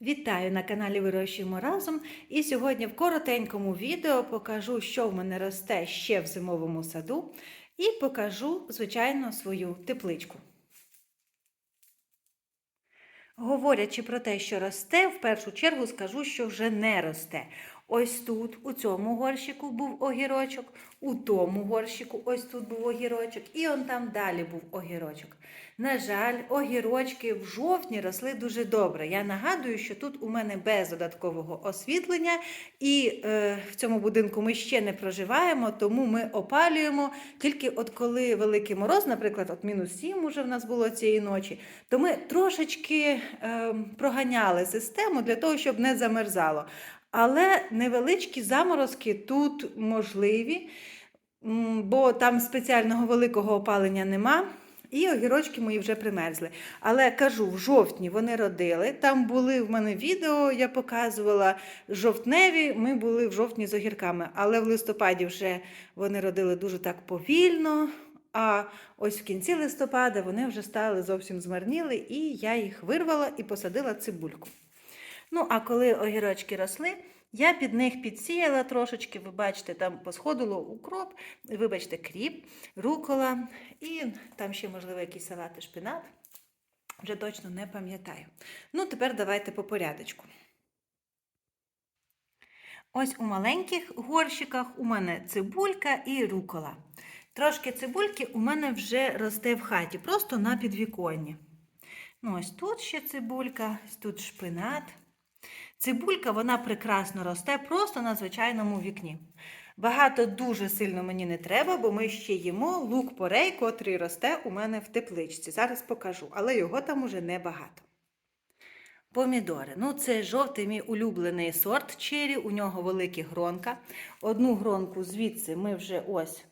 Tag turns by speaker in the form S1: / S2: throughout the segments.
S1: Вітаю на каналі Вирощуємо разом. І сьогодні в коротенькому відео покажу, що в мене росте ще в зимовому саду, і покажу, звичайно, свою тепличку. Говорячи про те, що росте, в першу чергу скажу, що вже не росте. Ось тут, у цьому горщику, був огірочок, у тому горщику, ось тут був огірочок, і он там далі був огірочок. На жаль, огірочки в жовтні росли дуже добре. Я нагадую, що тут у мене без додаткового освітлення, і е, в цьому будинку ми ще не проживаємо, тому ми опалюємо тільки от коли великий мороз, наприклад, от мінус 7 уже в нас було цієї ночі, то ми трошечки е, проганяли систему для того, щоб не замерзало. Але невеличкі заморозки тут можливі, бо там спеціального великого опалення нема. І огірочки мої вже примерзли. Але кажу, в жовтні вони родили. Там були в мене відео, я показувала жовтневі. Ми були в жовтні з огірками. Але в листопаді вже вони родили дуже так повільно. А ось в кінці листопада вони вже стали зовсім змарніли, і я їх вирвала і посадила цибульку. Ну, а коли огірочки росли, я під них підсіяла трошечки, ви бачите, там посходило укроп, вибачте, кріп, рукола і там ще, можливо, якісь салати, шпинат. Вже точно не пам'ятаю. Ну, тепер давайте по порядочку. Ось у маленьких горщиках у мене цибулька і рукола. Трошки цибульки у мене вже росте в хаті, просто на підвіконні. Ну, ось тут ще цибулька, тут шпинат. Цибулька вона прекрасно росте просто на звичайному вікні. Багато дуже сильно мені не треба, бо ми ще їмо лук порей, котрий росте у мене в тепличці. Зараз покажу, але його там уже небагато. Помідори. Ну, це жовтий мій улюблений сорт чері, у нього великі гронка. Одну гронку звідси ми вже ось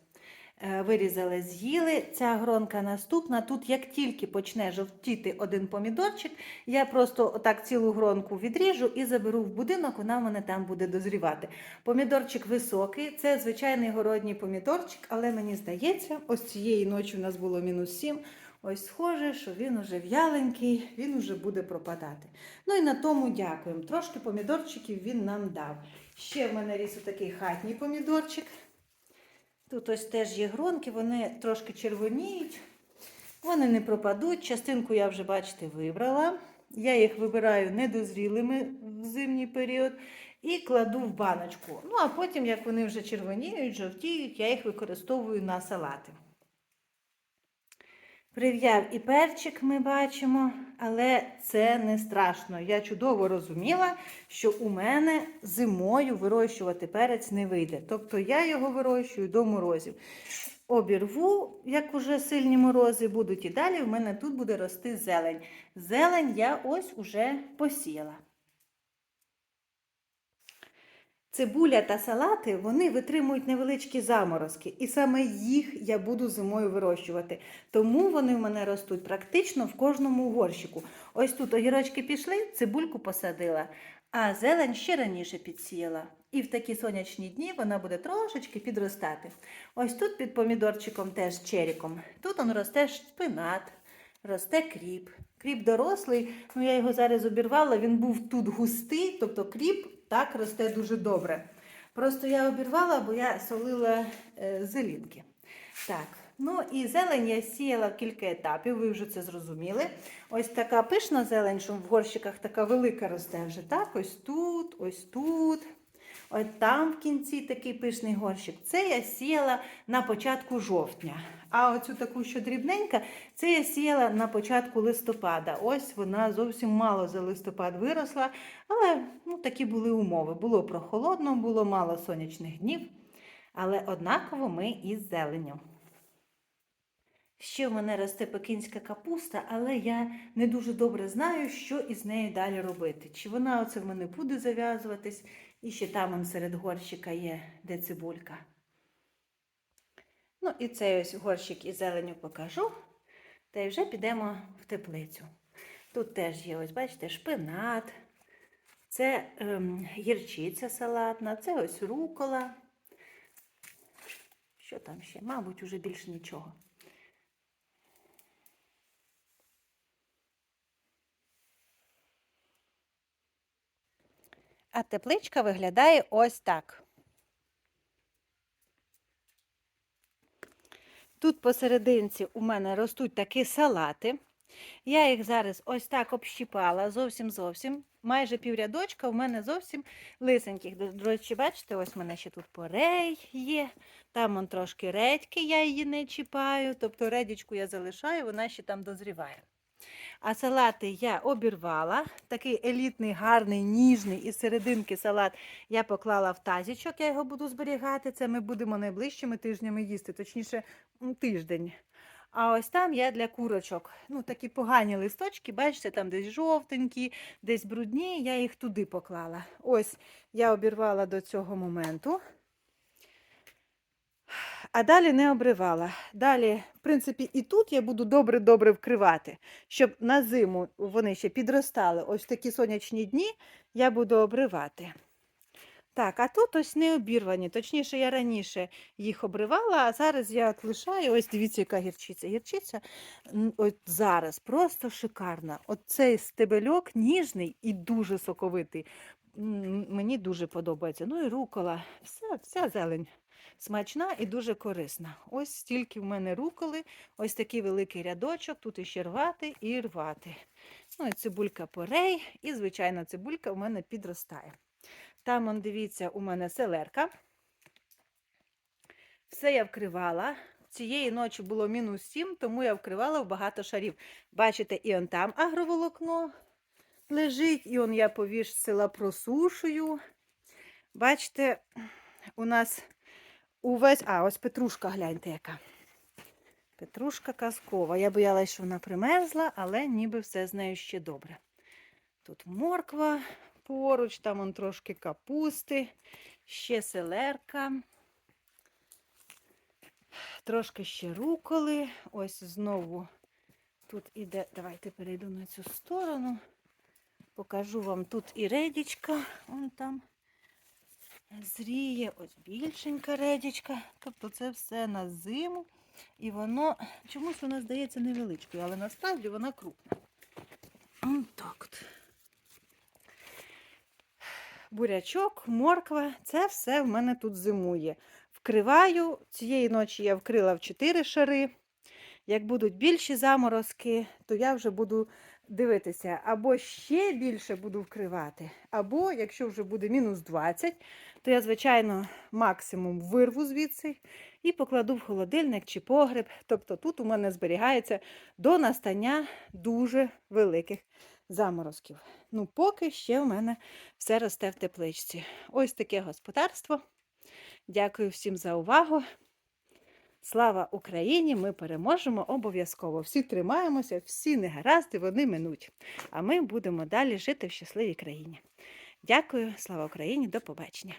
S1: вирізали, з'їли. Ця гронка наступна. Тут, як тільки почне жовтіти один помідорчик, я просто отак цілу гронку відріжу і заберу в будинок, вона в мене там буде дозрівати. Помідорчик високий, це звичайний городній помідорчик, але мені здається, ось цієї ночі у нас було мінус 7. Ось схоже, що він уже в'яленький, він уже буде пропадати. Ну і на тому дякуємо. Трошки помідорчиків він нам дав. Ще в мене ріс такий хатній помідорчик. Тут ось теж є гронки, вони трошки червоніють, вони не пропадуть. Частинку я вже, бачите, вибрала. Я їх вибираю недозрілими в зимній період і кладу в баночку. Ну, а потім, як вони вже червоніють, жовтіють, я їх використовую на салати. Прив'яв і перчик ми бачимо, але це не страшно. Я чудово розуміла, що у мене зимою вирощувати перець не вийде. Тобто я його вирощую до морозів. Обірву, як уже сильні морози будуть, і далі в мене тут буде рости зелень. Зелень я ось уже посіяла. Цибуля та салати вони витримують невеличкі заморозки, і саме їх я буду зимою вирощувати. Тому вони в мене ростуть практично в кожному горщику. Ось тут огірочки пішли, цибульку посадила, а зелень ще раніше підсіяла. І в такі сонячні дні вона буде трошечки підростати. Ось тут під помідорчиком теж черіком. Тут он росте шпинат, росте кріп. Кріп дорослий, ну я його зараз обірвала, він був тут густий, тобто кріп так росте дуже добре. Просто я обірвала, бо я солила е, зелінки. Так, ну і зелень я сіяла в кілька етапів, ви вже це зрозуміли. Ось така пишна зелень, що в горщиках така велика росте вже. Так, ось тут, ось тут. Ось там в кінці такий пишний горщик. Це я сіяла на початку жовтня. А оцю таку, що дрібненька, це я сіяла на початку листопада. Ось вона зовсім мало за листопад виросла, але ну, такі були умови. Було прохолодно, було мало сонячних днів, але однаково ми із зеленю. Ще в мене росте пекінська капуста, але я не дуже добре знаю, що із нею далі робити. Чи вона оце в мене буде зав'язуватись, і ще там серед горщика є де цибулька. Ну, і цей ось горщик із зеленю покажу. Та й вже підемо в теплицю. Тут теж є, ось, бачите, шпинат, це ем, гірчиця салатна, це ось рукола. Що там ще? Мабуть, уже більше нічого. А тепличка виглядає ось так. Тут посерединці у мене ростуть такі салати. Я їх зараз ось так общіпала зовсім-зовсім. Майже піврядочка у мене зовсім лисеньких. До речі, бачите, ось в мене ще тут порей є. Там он трошки редьки, я її не чіпаю. Тобто редічку я залишаю, вона ще там дозріває. А салати я обірвала. Такий елітний, гарний, ніжний із серединки салат я поклала в тазічок, я його буду зберігати. Це ми будемо найближчими тижнями їсти, точніше, тиждень. А ось там я для курочок. Ну, такі погані листочки, бачите, там десь жовтенькі, десь брудні, я їх туди поклала. Ось я обірвала до цього моменту. А далі не обривала. Далі, в принципі, і тут я буду добре-добре вкривати, щоб на зиму вони ще підростали. Ось такі сонячні дні я буду обривати. Так, а тут ось не обірвані. Точніше, я раніше їх обривала, а зараз я от лишаю. Ось дивіться, яка гірчиця. Гірчиця от зараз просто шикарна. От цей стебельок ніжний і дуже соковитий. Мені дуже подобається. Ну і рукола. Вся, вся зелень смачна і дуже корисна. Ось стільки в мене руколи, ось такий великий рядочок, тут іще рвати і рвати. Ну і цибулька порей, і, звичайно, цибулька у мене підростає. Там, он, дивіться, у мене селерка. Все я вкривала. Цієї ночі було мінус 7, тому я вкривала в багато шарів. Бачите, і он там агроволокно лежить, і он я повішсила просушую. Бачите, у нас увесь. А, ось петрушка, гляньте, яка. Петрушка казкова. Я боялась, що вона примерзла, але ніби все з нею ще добре. Тут морква поруч, там он трошки капусти, ще селерка, трошки ще руколи. Ось знову тут іде. Давайте перейду на цю сторону. Покажу вам тут і редічка, вон там зріє, ось більшенька редічка. Тобто це все на зиму. І воно чомусь вона здається невеличкою, але насправді вона крупна. Ось так. Бурячок, морква це все в мене тут зимує. Вкриваю. Цієї ночі я вкрила в 4 шари. Як будуть більші заморозки, то я вже буду дивитися, або ще більше буду вкривати, або якщо вже буде мінус 20, то я, звичайно, максимум вирву звідси і покладу в холодильник чи погреб. Тобто тут у мене зберігається до настання дуже великих заморозків. Ну, поки ще в мене все росте в тепличці. Ось таке господарство. Дякую всім за увагу. Слава Україні! Ми переможемо обов'язково. Всі тримаємося, всі негаразди, вони минуть. А ми будемо далі жити в щасливій країні. Дякую, слава Україні, до побачення.